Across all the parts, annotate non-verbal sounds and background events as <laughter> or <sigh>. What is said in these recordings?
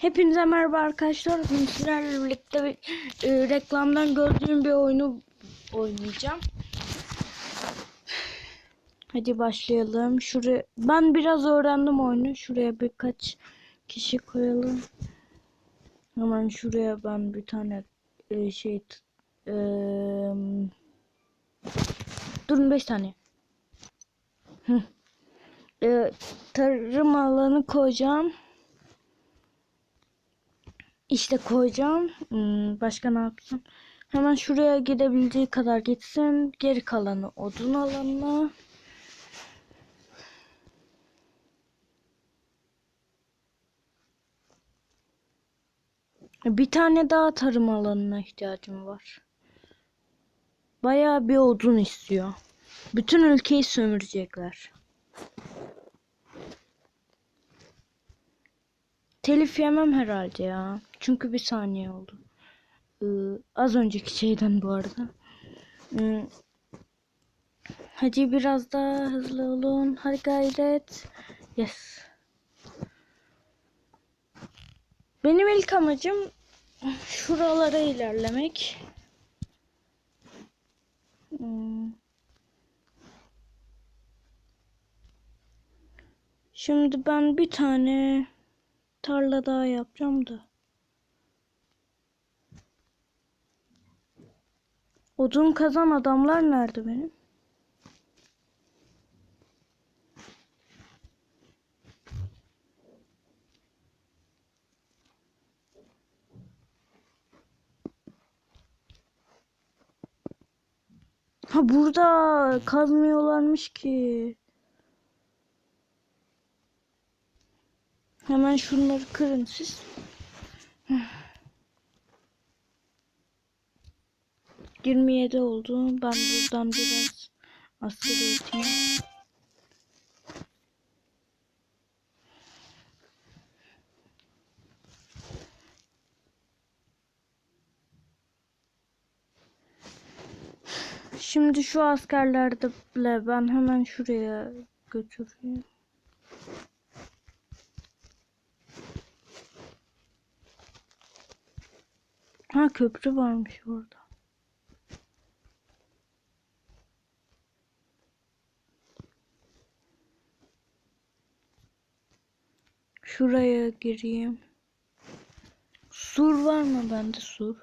Hepinize merhaba arkadaşlar. Bugün sizlerle birlikte bir, e, reklamdan gördüğüm bir oyunu oynayacağım. Hadi başlayalım. Şuraya ben biraz öğrendim oyunu. Şuraya birkaç kişi koyalım. Hemen şuraya ben bir tane e, şey e, durun 5 tane. E, tarım alanı koyacağım. İşte koyacağım. Hmm, başka ne yapsam? Hemen şuraya gidebildiği kadar gitsin. Geri kalanı odun alanına. Bir tane daha tarım alanına ihtiyacım var. Bayağı bir odun istiyor. Bütün ülkeyi sömürecekler. Telif yemem herhalde ya. Çünkü bir saniye oldu. Ee, az önceki şeyden bu arada. Hmm. Hadi biraz daha hızlı olun. Hadi gayret. Yes. Benim ilk amacım şuralara ilerlemek. Hmm. Şimdi ben bir tane tarla daha yapacağım da. Odun kazan adamlar nerede benim? Ha burada kazmıyorlarmış ki. Hemen şunları kırın siz. 27 oldu. Ben buradan biraz asker eğitimi. Şimdi şu askerlerle ben hemen şuraya götüreyim. Ha köprü varmış orada. Şuraya gireyim. Sur var mı bende sur?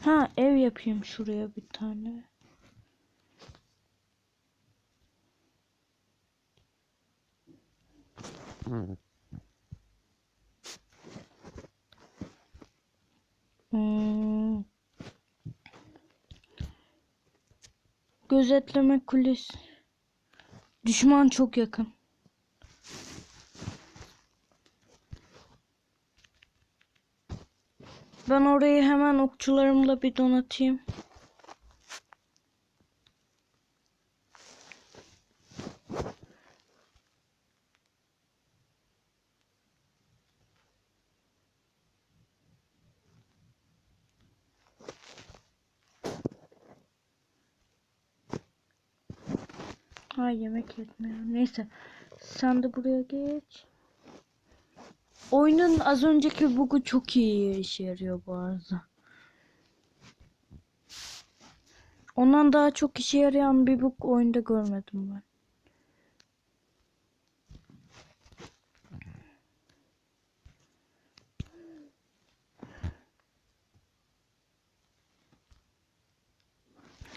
Ha ev yapayım şuraya bir tane. Hmm. Gözetleme kulesi. Düşman çok yakın. Ben orayı hemen okçularımla bir donatayım. Ha yemek yetmiyor. Neyse. Sen de buraya geç. Oyunun az önceki bug'u çok iyi işe yarıyor bu arada. Ondan daha çok işe yarayan bir bug oyunda görmedim ben.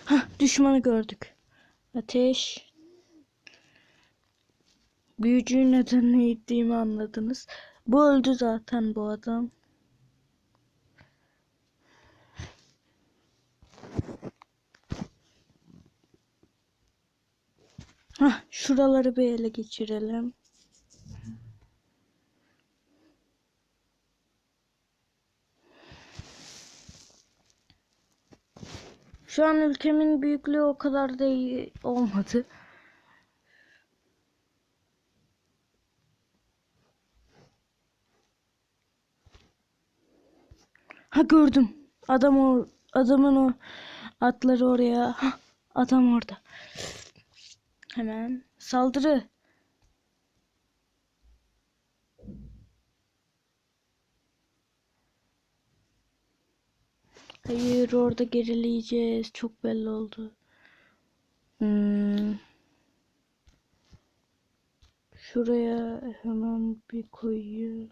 Hah düşmanı gördük. Ateş. Büyücüğü neden eğittiğimi anladınız. Bu öldü zaten bu adam. Hah, şuraları bir ele geçirelim. Şu an ülkemin büyüklüğü o kadar da iyi olmadı. Ha gördüm. Adam o adamın o atları oraya. Ha, adam orada. Hemen Saldırı. Hayır orada gerileyeceğiz. Çok belli oldu. Hmm. Şuraya hemen bir koyuyor.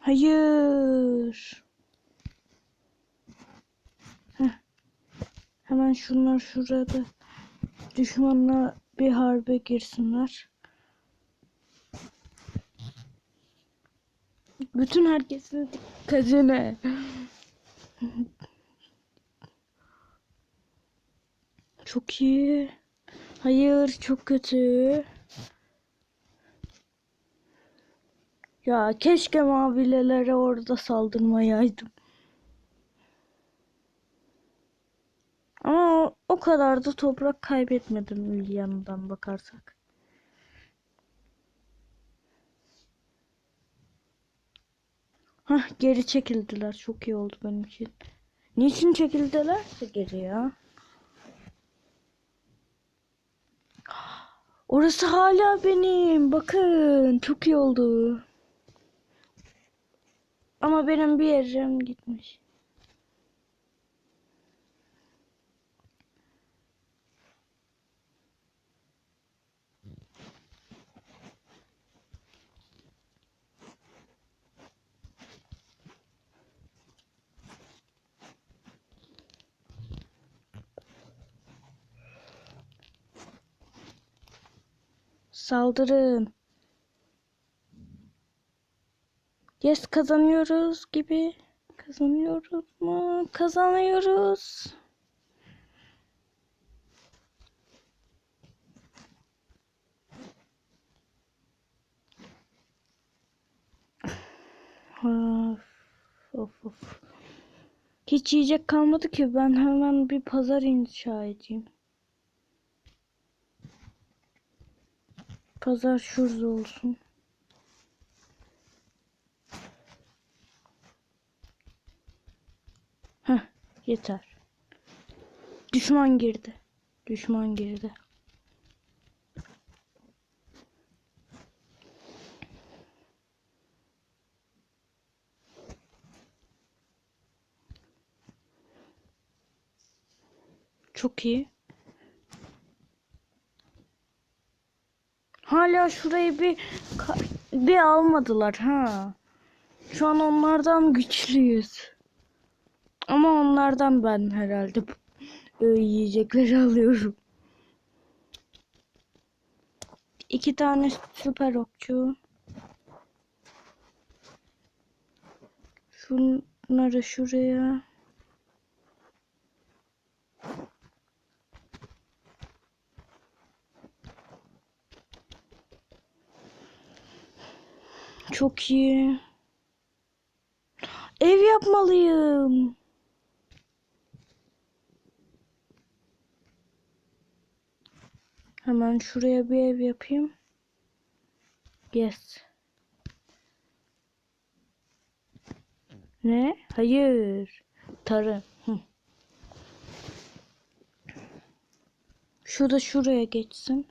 Hayır. Heh. Hemen şunlar şurada düşmanla bir harbe girsinler. Bütün herkesin dikkatine. Çok iyi. Hayır, çok kötü. Ya keşke mavilelere orada saldırmayaydım. Ama o, o kadar da toprak kaybetmedim bir yanından bakarsak. Hah geri çekildiler. Çok iyi oldu benim için. Niçin çekildilerse geri ya? Orası hala benim. Bakın çok iyi oldu. Ama benim bir yerim gitmiş. Saldırın. Yes kazanıyoruz gibi. Kazanıyoruz mu? Kazanıyoruz. Of, of, of. Hiç yiyecek kalmadı ki ben hemen bir pazar inşa edeyim. Pazar şurada olsun. Heh, yeter. Düşman girdi. Düşman girdi. Çok iyi. Hala şurayı bir bir almadılar ha. Şu an onlardan güçlüyüz. Ama onlardan ben herhalde e, yiyecekleri <laughs> alıyorum. İki tane süper okçu. Şunları şuraya. Çok iyi. Ev yapmalıyım. Hemen şuraya bir ev yapayım. Yes. Ne? Hayır. Tarım. Hı. Şu da şuraya geçsin.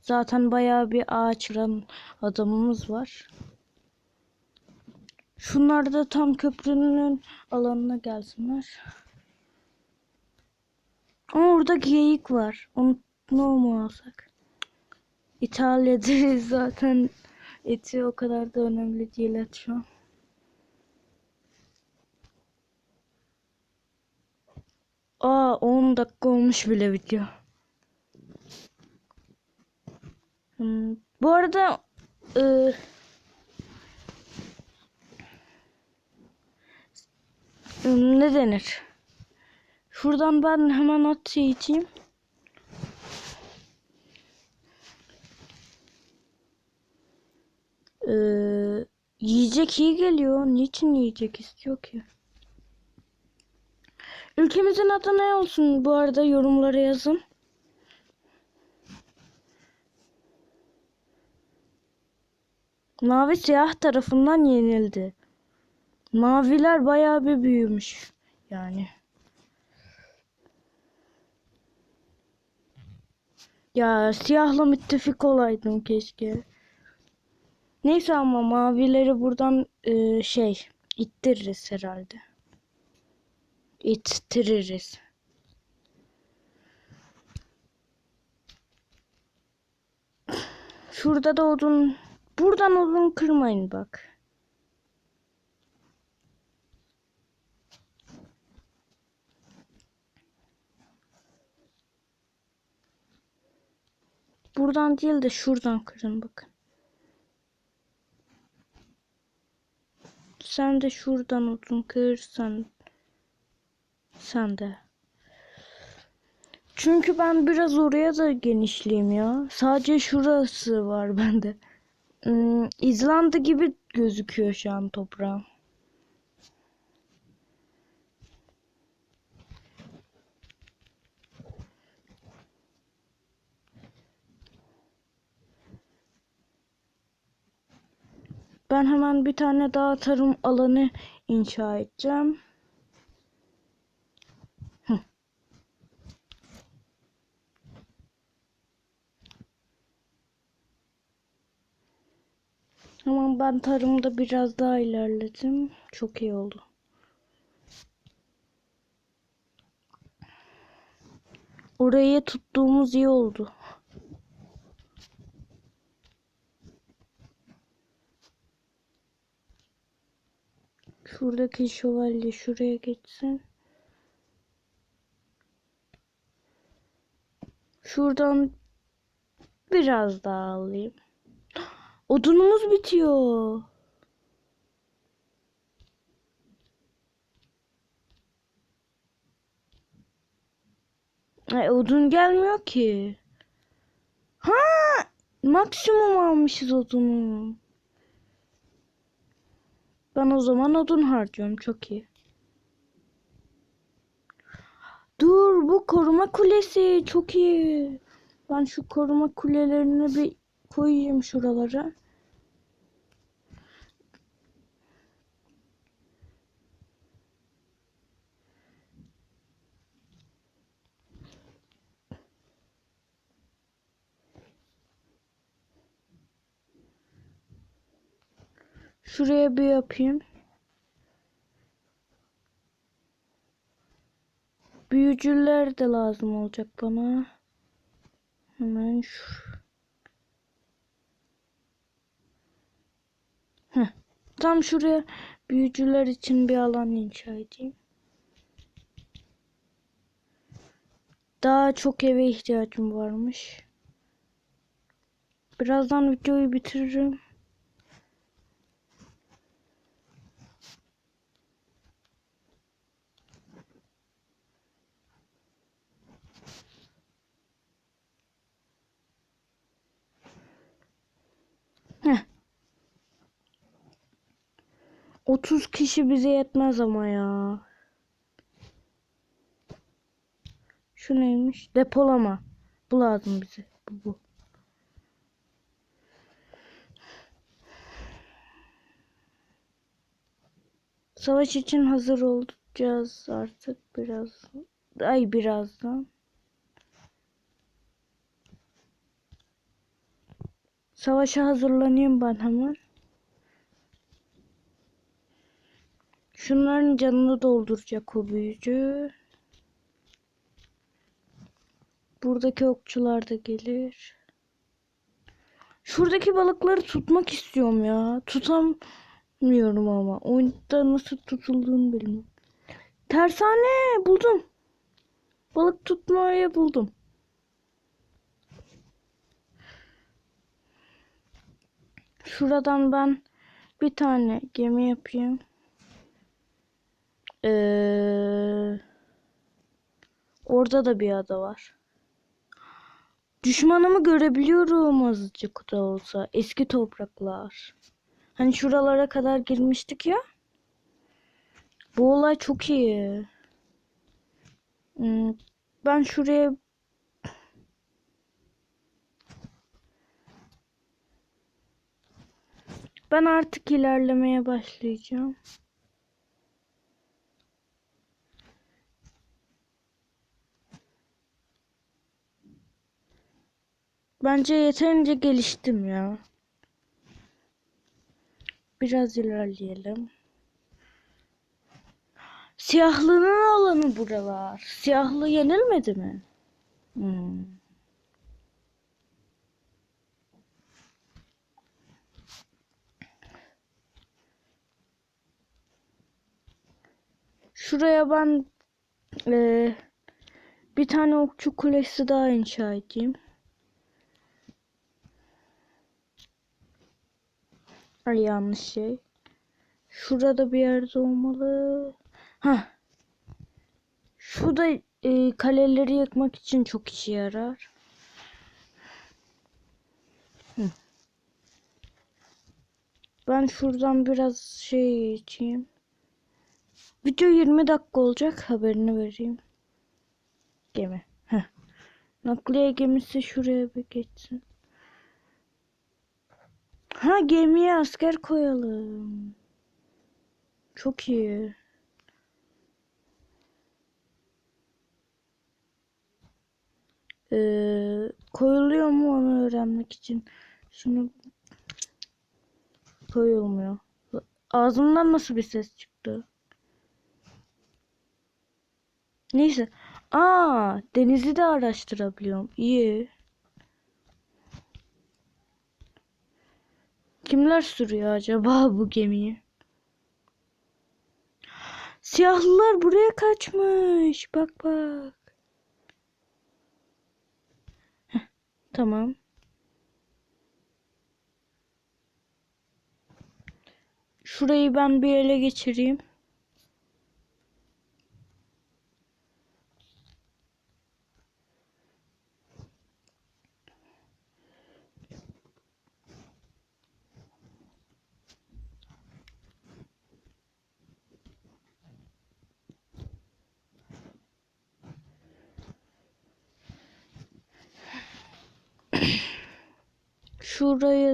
Zaten bayağı bir ağaçlan adamımız var. Şunlar da tam köprünün alanına gelsinler. Ama orada geyik var. Onu ne mu? İtalya'da <laughs> zaten eti o kadar da önemli değil et şu an. Aa 10 dakika olmuş bile video. Hmm, bu arada Hmm, ne denir? Şuradan ben hemen at yiyeceğim. Ee, yiyecek iyi geliyor. Niçin yiyecek istiyor ki? Ülkemizin adı ne olsun bu arada yorumlara yazın. Mavi siyah tarafından yenildi. Maviler bayağı bir büyümüş. Yani. Ya siyahla müttefik olaydım keşke. Neyse ama mavileri buradan e, şey ittiririz herhalde. İttiririz. Şurada da odun. Buradan odun kırmayın bak. Buradan değil de şuradan kırın bakın. Sen de şuradan odun kırsan. Sen de. Çünkü ben biraz oraya da genişleyeyim ya. Sadece şurası var bende. Hmm, İzlanda gibi gözüküyor şu an toprağım. Ben hemen bir tane daha tarım alanı inşa edeceğim. Hı. Ama ben tarımda biraz daha ilerledim. Çok iyi oldu. Orayı tuttuğumuz iyi oldu. Şuradaki şövalye şuraya geçsin. Şuradan biraz daha alayım. <gasps> Odunumuz bitiyor. Ay, odun gelmiyor ki. Ha, maksimum almışız odunu. Ben o zaman odun harcıyorum. Çok iyi. Dur bu koruma kulesi. Çok iyi. Ben şu koruma kulelerini bir koyayım şuralara. Şuraya bir yapayım. Büyücüler de lazım olacak bana. Hemen şu. Tam şuraya büyücüler için bir alan inşa edeyim. Daha çok eve ihtiyacım varmış. Birazdan videoyu bitiririm. Heh. 30 kişi bize yetmez ama ya. Şu neymiş? Depolama. Bu lazım bize. Bu, bu. Savaş için hazır olacağız artık biraz. Ay birazdan. Savaşa hazırlanayım ben hemen. Şunların canını dolduracak o büyücü. Buradaki okçular da gelir. Şuradaki balıkları tutmak istiyorum ya. Tutamıyorum ama. Oyunda nasıl tutulduğunu bilmiyorum. Tersane buldum. Balık tutmayı buldum. Şuradan ben bir tane gemi yapayım. Ee, orada da bir ada var. Düşmanımı görebiliyorum azıcık da olsa. Eski topraklar. Hani şuralara kadar girmiştik ya. Bu olay çok iyi. Hmm, Ben şuraya Ben artık ilerlemeye başlayacağım. Bence yeterince geliştim ya. Biraz ilerleyelim. Siyahlının alanı buralar. Siyahlı yenilmedi mi? Hmm. Şuraya ben eee, bir tane okçu kulesi daha inşa edeyim. Ay yanlış şey. Şurada bir yerde olmalı. Ha. Şurada e, kaleleri yıkmak için çok işe yarar. Hı. Ben şuradan biraz şey içeyim. Video 20 dakika olacak haberini vereyim. Gemi. Heh. Nakliye gemisi şuraya bir geçsin. Ha gemiye asker koyalım. Çok iyi. Ee, koyuluyor mu onu öğrenmek için. Şunu koyulmuyor. Ağzımdan nasıl bir ses çıktı? Neyse. Aa, denizi de araştırabiliyorum. İyi. Kimler sürüyor acaba bu gemiyi? Siyahlılar buraya kaçmış. Bak bak. Heh, tamam. Şurayı ben bir ele geçireyim.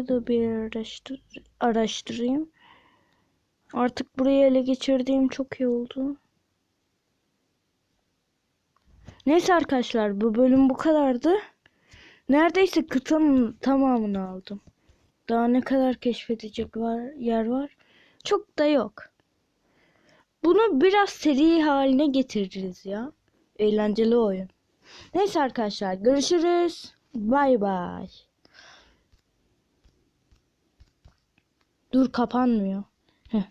Da bir araştır araştırayım. Artık burayı ele geçirdiğim çok iyi oldu. Neyse arkadaşlar bu bölüm bu kadardı. Neredeyse kıtanın tamamını aldım. Daha ne kadar keşfedecek var, yer var? Çok da yok. Bunu biraz seri haline getiririz ya. Eğlenceli oyun. Neyse arkadaşlar görüşürüz. Bay bay. Dur kapanmıyor. Heh.